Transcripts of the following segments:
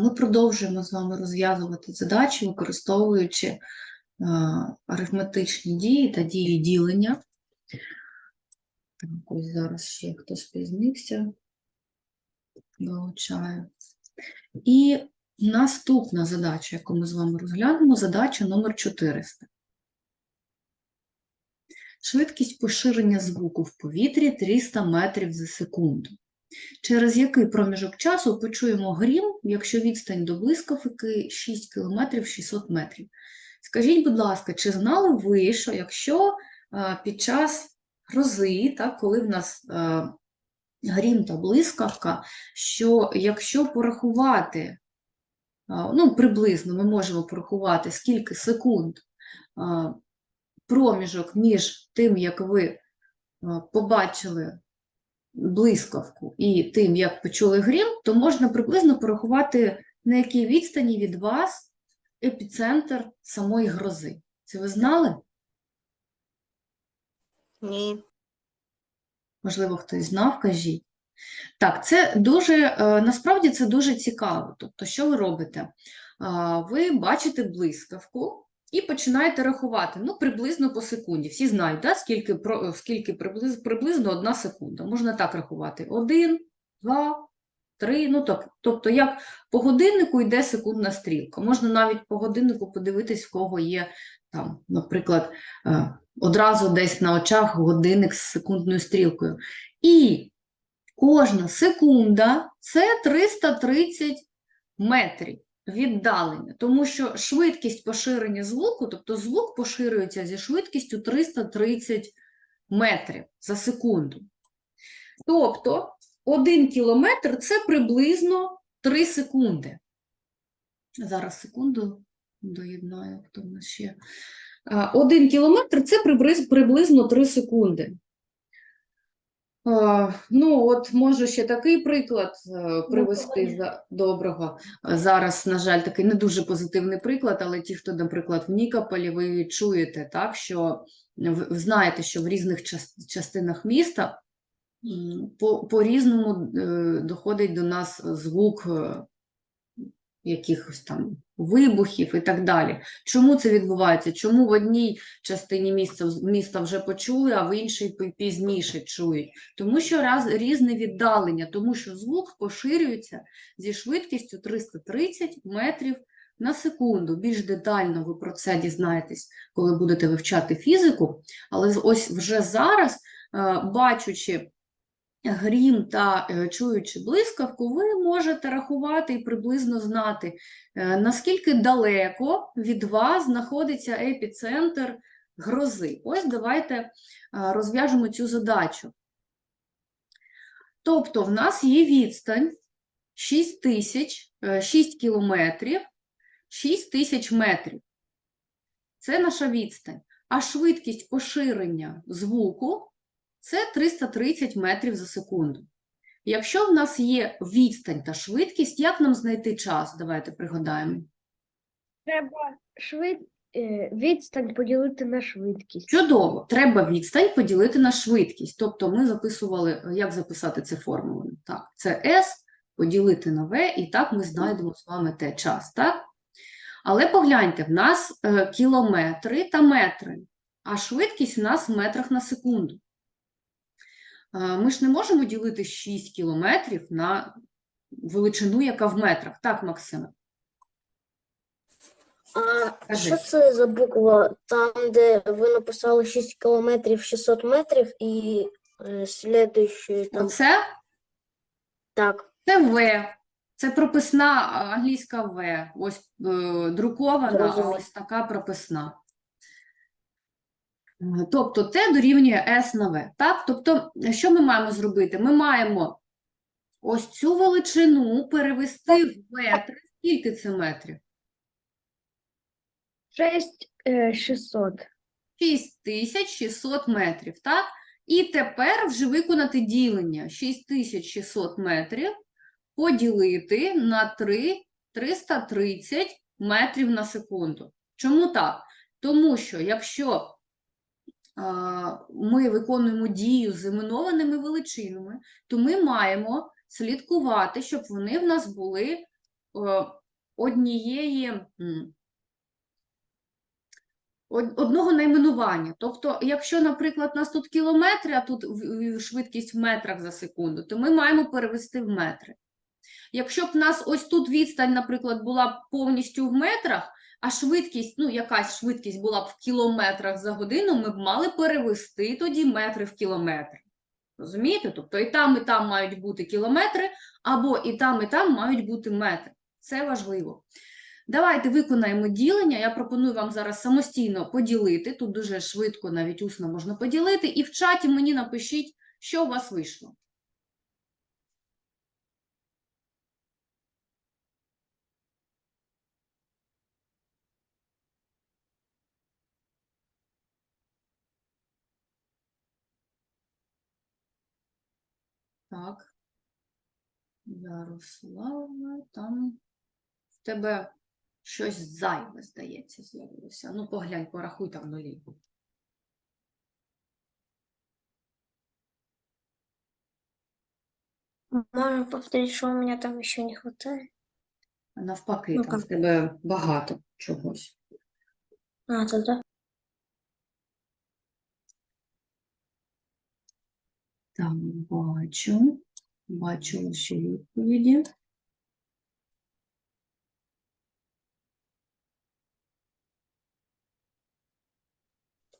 ми продовжуємо з вами розв'язувати задачі, використовуючи е, арифметичні дії та дії ділення. Так, ось зараз ще хто спізнився, долучаю. І наступна задача, яку ми з вами розглянемо, задача номер 400. Швидкість поширення звуку в повітрі 300 метрів за секунду. Через який проміжок часу почуємо грім, якщо відстань до блискавки 6 км 600 метрів. Скажіть, будь ласка, чи знали ви, що якщо е, під час грози, так, коли в нас е, грім та блискавка, що якщо порахувати, е, ну, приблизно ми можемо порахувати, скільки секунд проміжок між тим, як ви побачили блискавку і тим, як почули грім, то можна приблизно порахувати, на якій відстані від вас епіцентр самої грози. Це ви знали? Ні. Можливо, хтось знав, кажіть. Так, це дуже, е, насправді це дуже цікаво. Тобто, що ви робите? Ви бачите блискавку і починаєте рахувати, ну, приблизно по секунді. Всі знають, да, скільки, про- скільки приблиз, приблизно одна секунда. Можна так рахувати. Один, два, три. Ну, тоб- тобто, як по годиннику йде секундна стрілка. Можна навіть по годиннику подивитись, в кого є там, наприклад, е, одразу десь на очах годинник з секундною стрілкою. І кожна секунда це 330 метрів віддалення, тому що швидкість поширення звуку, тобто звук поширюється зі швидкістю 330 метрів за секунду. Тобто 1 кілометр це приблизно 3 секунди. Зараз секунду доєднаю, хто в нас ще. А, Один кілометр це приблизно 3 секунди. А, Ну, от можу ще такий приклад е, привести за доброго. Зараз, на жаль, такий не дуже позитивний приклад, але ті, хто, наприклад, в Нікополі, ви чуєте, так, що знаєте, що в різних частинах міста по- по-різному е, доходить до нас звук е, якихось там вибухів і так далі. Чому це відбувається? Чому в одній частині міста, міста вже почули, а в іншій пізніше чують? Тому що раз, різне віддалення, тому що звук поширюється зі швидкістю 330 метрів на секунду. Більш детально ви про це дізнаєтесь, коли будете вивчати фізику. Але ось вже зараз, е, бачучи грім та е, чуючи блискавку, ви можете рахувати і приблизно знати, е, наскільки далеко від вас знаходиться епіцентр грози. Ось давайте е, розв'яжемо цю задачу. Тобто, в нас є відстань 6 тисяч, е, 6 кілометрів, 6 тисяч метрів. Це наша відстань. А швидкість поширення звуку це 330 метрів за секунду. Якщо в нас є відстань та швидкість, як нам знайти час? Давайте пригадаємо. Треба швид... е, відстань поділити на швидкість. Чудово, треба відстань поділити на швидкість. Тобто ми записували, як записати це формулою. Так, це S поділити на V, і так ми знайдемо з вами те час, так? Але погляньте, в нас е, кілометри та метри, а швидкість в нас в метрах на секунду. Е, Ми ж не можемо ділити 6 кілометрів на величину, яка в метрах. Так, Максиме? А Кажи. що це за буква там, де ви написали 6 кілометрів 600 метрів і е, слідуючий там Оце так. Це В. Це прописна англійська В. Ось е, друкована, а Зрозуміло. ось така прописна. Е, Тобто Т дорівнює С на В. Так? Тобто, що ми маємо зробити? Ми маємо ось цю величину перевести в метри. Скільки це метрів? 6 е, 600. 6600 метрів, так? І тепер вже виконати ділення 6600 метрів поділити на 3 330 метрів на секунду. Чому так? Тому що якщо ми виконуємо дію з іменованими величинами, то ми маємо слідкувати, щоб вони в нас були е, однієї. Одного найменування. Тобто, якщо, наприклад, у нас тут кілометри, а тут швидкість в метрах за секунду, то ми маємо перевести в метри. Якщо б в нас ось тут відстань, наприклад, була повністю в метрах, а швидкість, ну якась швидкість була б в кілометрах за годину, ми б мали перевести тоді метри в кілометри. Розумієте? Тобто і там, і там мають бути кілометри, або і там, і там мають бути метри. Це важливо. Давайте виконаємо ділення. Я пропоную вам зараз самостійно поділити. Тут дуже швидко, навіть усно можна поділити. І в чаті мені напишіть, що у вас вийшло. Так. Ярослава, там в тебе щось зайве, здається, з'явилося. Ну, поглянь, порахуй там нулі. Можно повторить, что у меня там еще не хватает? Навпаки, Ну, там в тебе багато чогось. А, тогда. Так, бачу. Бачу ваші відповіді.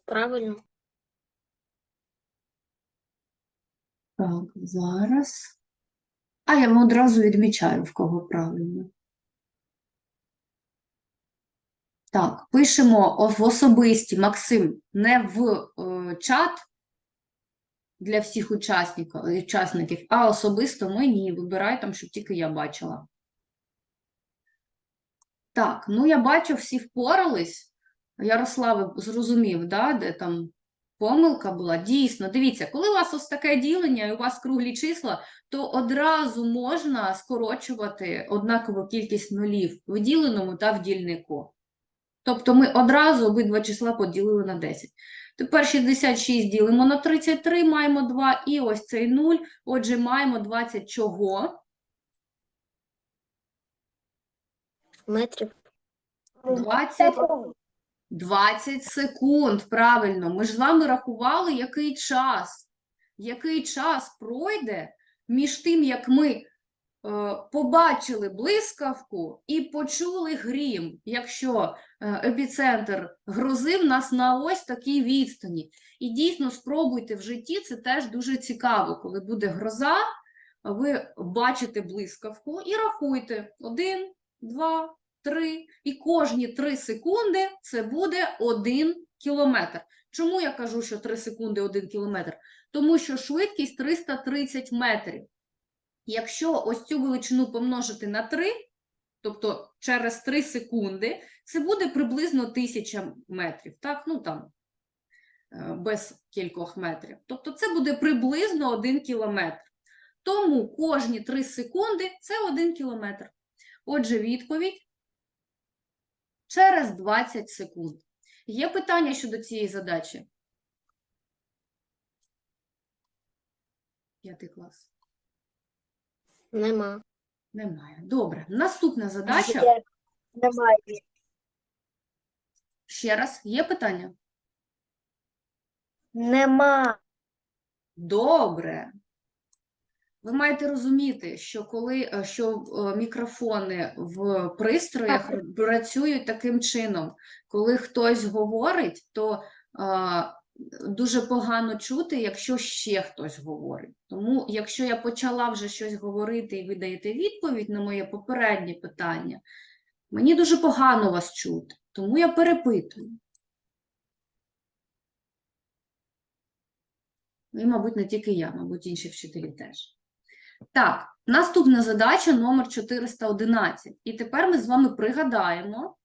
Правильно. Так, зараз. А я вам одразу відмічаю, в кого правильно. Так, пишемо в особисті, Максим, не в е, чат для всіх учасників, учасників, а особисто мені. Вибирай там, щоб тільки я бачила. Так, ну я бачу, всі впорались. Ярославе зрозумів, да, де там помилка була. Дійсно, дивіться, коли у вас ось таке ділення і у вас круглі числа, то одразу можна скорочувати однакову кількість нулів в діленому та в дільнику. Тобто ми одразу обидва числа поділили на 10. Тепер 66 ділимо на 33, маємо 2, і ось цей 0. Отже, маємо 20 чого? Метрів. 20 20 секунд, правильно. Ми ж з вами рахували, який час. Який час пройде між тим, як ми побачили блискавку і почули грім, якщо е, епіцентр грозив нас на ось такій відстані. І дійсно спробуйте в житті, це теж дуже цікаво, коли буде гроза, ви бачите блискавку і рахуйте. Один, два, три. І кожні 3 секунди це буде 1 кілометр. Чому я кажу, що 3 секунди 1 кілометр? Тому що швидкість 330 метрів. Якщо ось цю величину помножити на 3, тобто через 3 секунди, це буде приблизно 1000 метрів. Так, ну там е, без кількох метрів. Тобто це буде приблизно 1 кілометр. Тому кожні 3 секунди це 1 кілометр. Отже, відповідь через 20 секунд. Є питання щодо цієї задачі? П'ятий клас. Нема. Немає. Добре. Наступна задача. Немає. Ще раз, є питання? Нема. Добре. Ви маєте розуміти, що коли е, що е, мікрофони в пристроях працюють таким чином, коли хтось говорить, то а, дуже погано чути, якщо ще хтось говорить. Тому, якщо я почала вже щось говорити і ви даєте відповідь на моє попереднє питання, мені дуже погано вас чути, тому я перепитую. І, мабуть, не тільки я, мабуть, інші вчителі теж. Так, наступна задача номер 411. І тепер ми з вами пригадаємо,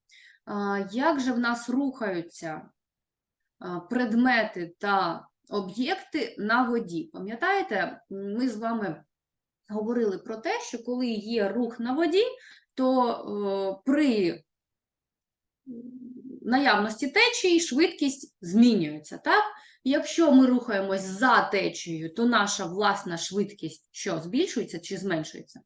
як же в нас рухаються предмети та об'єкти на воді. Пам'ятаєте, ми з вами говорили про те, що коли є рух на воді, то е, при наявності течії швидкість змінюється, так? Якщо ми рухаємось за течією, то наша власна швидкість що, збільшується чи зменшується?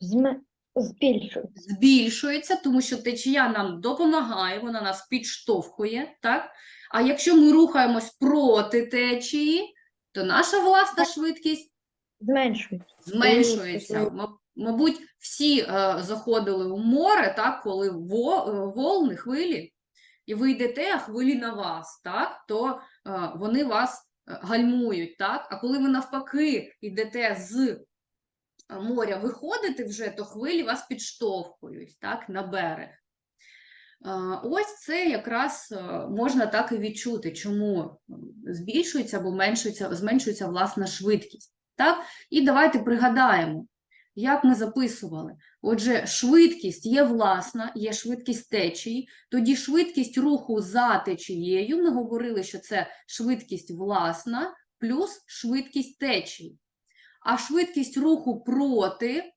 Зме... Збільшується. збільшується, тому що течія нам допомагає, вона нас підштовхує, так? А якщо ми рухаємось проти течії, то наша власна швидкість Зменшується. зменшується. змен- Мабуть, всі е, заходили у море, так, коли во, е, волни, хвилі, і ви йдете, а хвилі на вас, так, то е, вони вас е, гальмують, так? А коли ви навпаки йдете з моря, виходите вже, то хвилі вас підштовхують, так, на берег. Ось це якраз е, можна так і відчути, чому збільшується або зменшується, зменшується власна швидкість. Так? І давайте пригадаємо, як ми записували. Отже, швидкість є власна, є швидкість течії, тоді швидкість руху за течією, ми говорили, що це швидкість власна плюс швидкість течії. А швидкість руху проти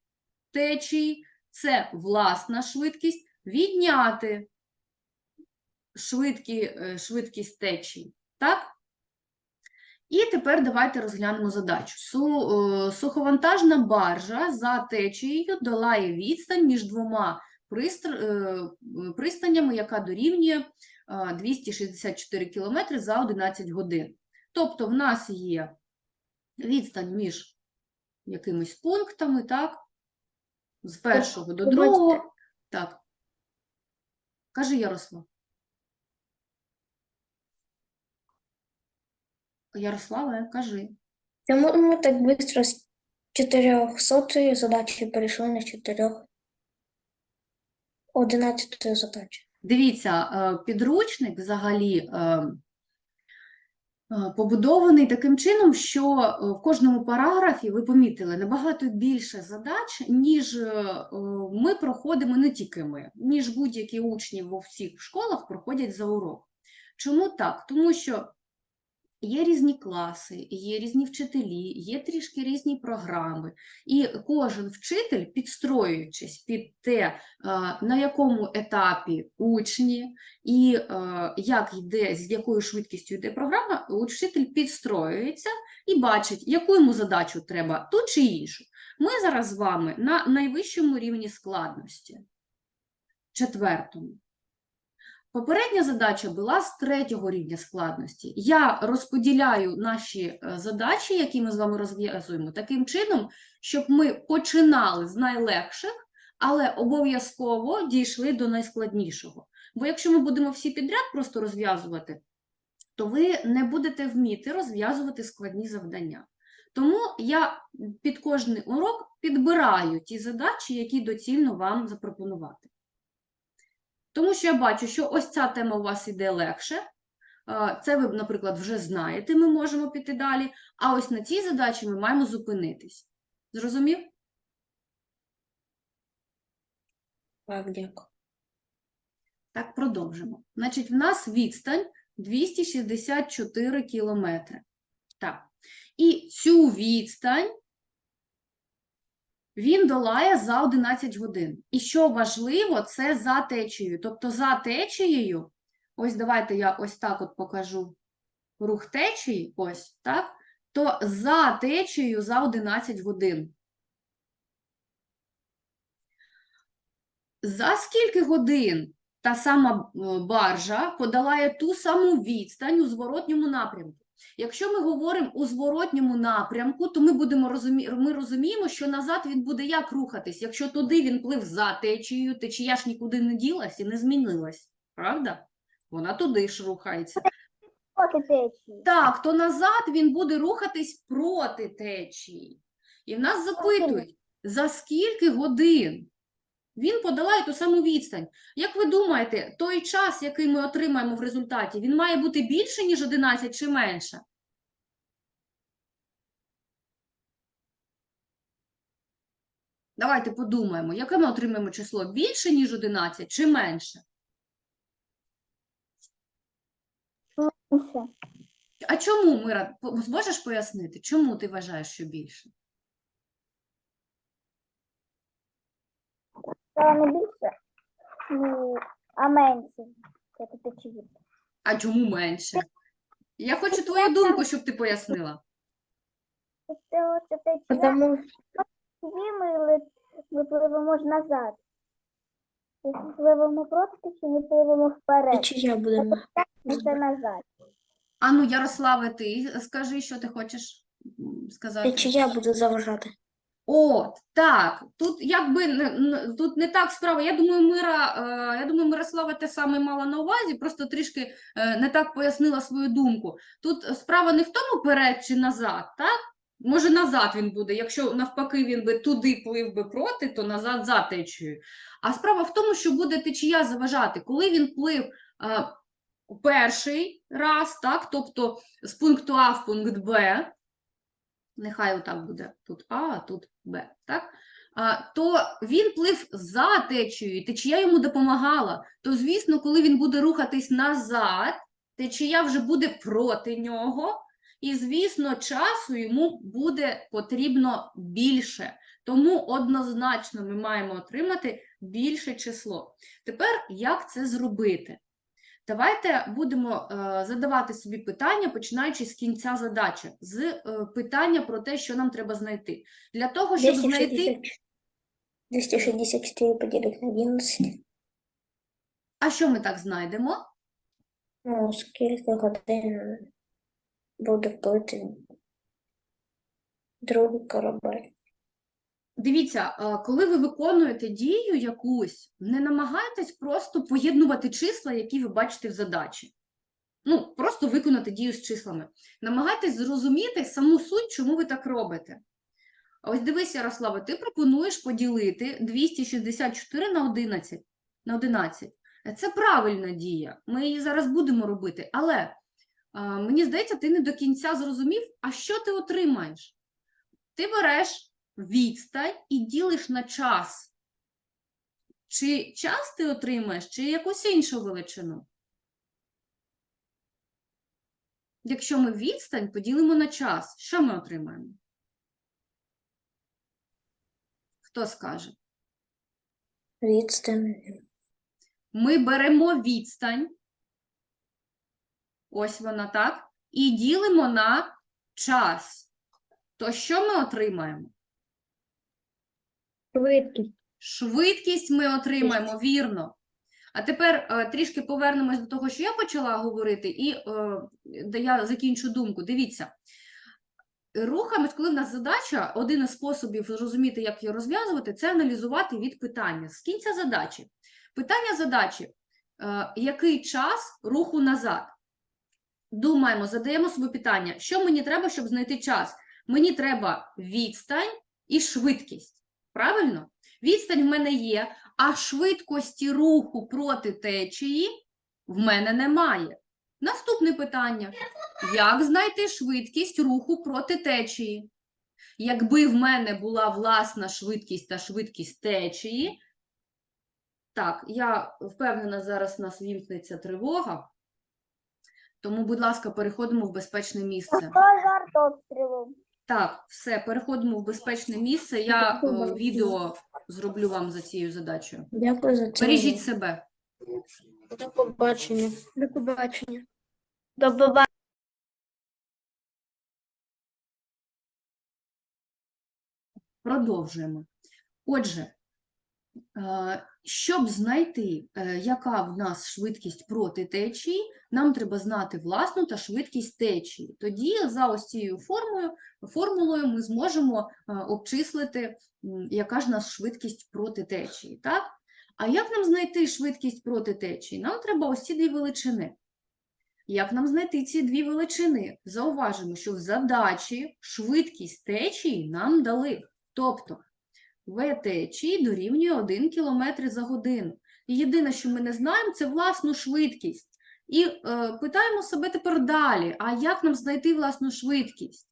течії – це власна швидкість відняти швидкі, е, швидкість течії. Так? І тепер давайте розглянемо задачу. Е, суховантажна баржа за течією долає відстань між двома е, пристанями, яка дорівнює е, 264 км за 11 годин. Тобто в нас є відстань між якимись пунктами, так? З першого до другого. Так. Кажи, Ярослав. Ярославе, кажи. Чому ми так швидко з 400 задачі перейшли на 4 11 задачі? Дивіться, е, підручник взагалі е, побудований таким чином, що е, в кожному параграфі, ви помітили, набагато більше задач, ніж е, е, ми проходимо, не тільки ми, ніж будь-які учні во всіх школах проходять за урок. Чому так? Тому що Є різні класи, є різні вчителі, є трішки різні програми, і кожен вчитель, підстроюючись під те, е, на якому етапі учні і е, як йде, з якою швидкістю йде програма, учитель підстроюється і бачить, яку йому задачу треба, ту чи іншу. Ми зараз з вами на найвищому рівні складності, четвертому. Попередня задача була з третього рівня складності. Я розподіляю наші е, задачі, які ми з вами розв'язуємо, таким чином, щоб ми починали з найлегших, але обов'язково дійшли до найскладнішого. Бо якщо ми будемо всі підряд просто розв'язувати, то ви не будете вміти розв'язувати складні завдання. Тому я під кожний урок підбираю ті задачі, які доцільно вам запропонувати. Тому що я бачу, що ось ця тема у вас іде легше. Е, Це ви, наприклад, вже знаєте, ми можемо піти далі. А ось на цій задачі ми маємо зупинитись. Зрозумів? Так, дякую. Так, продовжимо. Значить, в нас відстань 264 кілометри. Так. І цю відстань він долає за 11 годин. І що важливо, це за течією. Тобто за течією, ось давайте я ось так от покажу рух течії, ось так, то за течією за 11 годин. За скільки годин та сама е, баржа подолає ту саму відстань у зворотньому напрямку? Якщо ми говоримо у зворотньому напрямку, то ми будемо розумі... ми розуміємо, що назад він буде як рухатись. Якщо туди він плив за течією, течія ж нікуди не ділась і не змінилась. Правда? Вона туди ж рухається. Так, то назад він буде рухатись проти течії. І в нас запитують, за скільки годин він подолає ту саму відстань. Як ви думаєте, той час, який ми отримаємо в результаті, він має бути більше, ніж 11 чи менше? Давайте подумаємо, яке ми отримаємо число більше, ніж 11 чи менше? А чому, Мира, зможеш пояснити, чому ти вважаєш, що більше? Це не більше, ну, а менше. Це течії. А чому менше? Я хочу твою думку, щоб ти пояснила. Тому ми лет- ми пливемо ж назад. Якщо пливемо проти течії, ми пливемо вперед. Течія буде на Це назад. Ану, Ярославе, ти скажи, що ти хочеш сказати. течія буде заважати. От, так. Тут якби тут не так справа. Я думаю, Мира, е, я думаю, Мирослава те саме мала на увазі, просто трішки е, не так пояснила свою думку. Тут справа не в тому перед чи назад, так? Може, назад він буде. Якщо навпаки він би туди плив би проти, то назад за течією. А справа в тому, що буде течія заважати. Коли він плив е, перший раз, так, тобто з пункту А в пункт Б, нехай отак буде тут А, а тут Б, так? То він плив за течією, течія йому допомагала. То, звісно, коли він буде рухатись назад, течія вже буде проти нього, і, звісно, часу йому буде потрібно більше. Тому однозначно ми маємо отримати більше число. Tепер як це зробити? Давайте будемо е, задавати собі питання, починаючи з кінця задачі, з е, питання про те, що нам треба знайти. Для того, щоб знайти, 264 поділити на 11. а що ми так знайдемо? Ну, скільки годин буде вплити другий корабель? Дивіться, е, коли ви виконуєте дію якусь, не намагайтесь просто поєднувати числа, які ви бачите в задачі. Ну, просто виконати дію з числами. Намагайтесь зрозуміти саму суть, чому ви так робите. Ось дивись, Ярослава, ти пропонуєш поділити 264 на 11. На 11. Е, Це правильна дія. Ми її зараз будемо робити. Але мені здається, ти не до кінця зрозумів, а що ти отримаєш? Ти береш відстань і ділиш на час. Чи час ти отримаєш, чи якусь іншу величину? Якщо ми відстань поділимо на час, що ми отримаємо? Хто скаже? Відстань. Ми беремо відстань, ось вона так, і ділимо на час. То що ми отримаємо? Швидкість. Швидкість ми отримаємо, вірно. А тепер е, трішки повернемось до того, що я почала говорити, і е, я закінчу думку. Дивіться, рухаємось, коли в нас задача, один із способів зрозуміти, як її розв'язувати, це аналізувати від питання. З кінця задачі. Питання задачі, е, який час руху назад? Думаємо, задаємо собі питання, що мені треба, щоб знайти час? Мені треба відстань і швидкість. Правильно? Відстань в мене є, а швидкості руху проти течії в мене немає. Наступне питання: як знайти швидкість руху проти течії? Якби в мене була власна швидкість та швидкість течії, так, я впевнена, зараз у нас вімкнеться тривога, тому, будь ласка, переходимо в безпечне місце. Хто жарт обстрілу? Так, все, переходимо в безпечне місце. Я е, відео зроблю вам за цією задачею. Дякую за це. Бережіть себе. До побачення. До побачення. До побачення. Продовжуємо. Отже, е, щоб знайти, е, яка в нас швидкість проти течії, нам треба знати власну та швидкість течії. Тоді за ось цією формулою, формулою ми зможемо е, обчислити, яка ж нас швидкість проти течії. Так? А як нам знайти швидкість проти течії? Нам треба ось ці дві величини. Як нам знайти ці дві величини? Зауважимо, що в задачі швидкість течії нам дали. Тобто В течії дорівнює 1 км за годину. І єдине, що ми не знаємо, це власну швидкість. І е, питаємо себе тепер далі: а як нам знайти власну швидкість?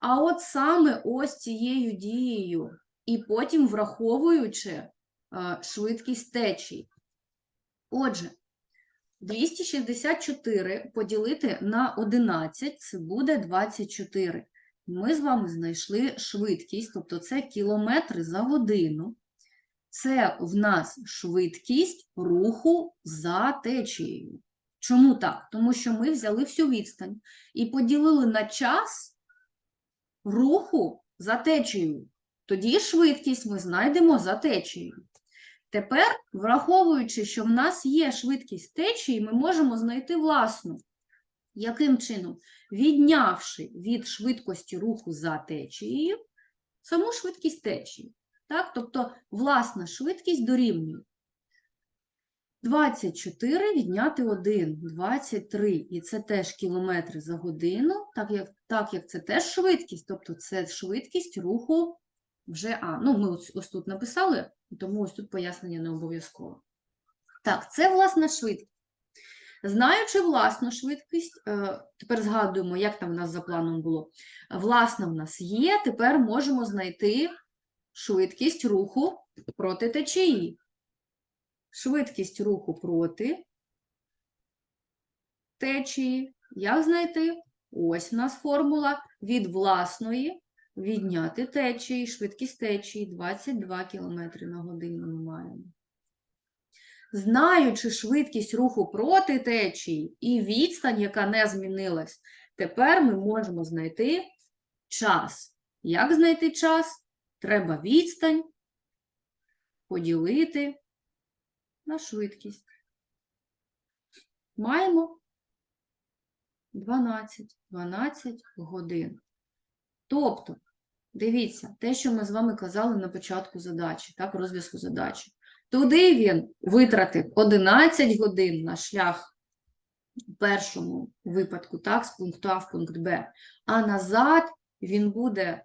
А от саме ось цією дією, і потім враховуючи е, швидкість течії. Отже, 264 поділити на 11 це буде 24. Ми з вами знайшли швидкість, тобто це кілометри за годину. Це в нас швидкість руху за течією. Чому так? Тому що ми взяли всю відстань і поділили на час руху за течією. Тоді швидкість ми знайдемо за течією. Тепер, враховуючи, що в нас є швидкість течії, ми можемо знайти власну. Яким чином? Віднявши від швидкості руху за течією саму швидкість течії. Так? Тобто власна швидкість дорівнює 24 відняти 1, 23, і це теж кілометри за годину, так як, так як це теж швидкість, тобто це швидкість руху вже А. Ну, ми ось, ось тут написали, тому ось тут пояснення не обов'язково. Так, це власна швидкість. Знаючи власну швидкість, е, тепер згадуємо, як там в нас за планом було. Власна в нас є, тепер можемо знайти швидкість руху проти течії. Швидкість руху проти течії. Як знайти? Ось у нас формула від власної відняти течії, швидкість течії 22 км на годину ми маємо. Знаючи швидкість руху проти течії і відстань, яка не змінилась, тепер ми можемо знайти час. Як знайти час? Треба відстань поділити на швидкість. Маємо 12, 12 годин. Тобто, дивіться, те, що ми з вами казали на початку задачі, так, розв'язку задачі. Туди він витратив 11 годин на шлях в першому випадку, так, з пункту А в пункт Б, а назад він буде е,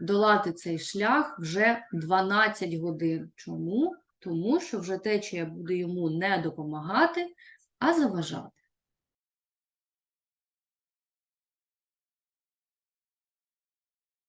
долати цей шлях вже 12 годин. Чому? Тому що вже течія буде йому не допомагати, а заважати.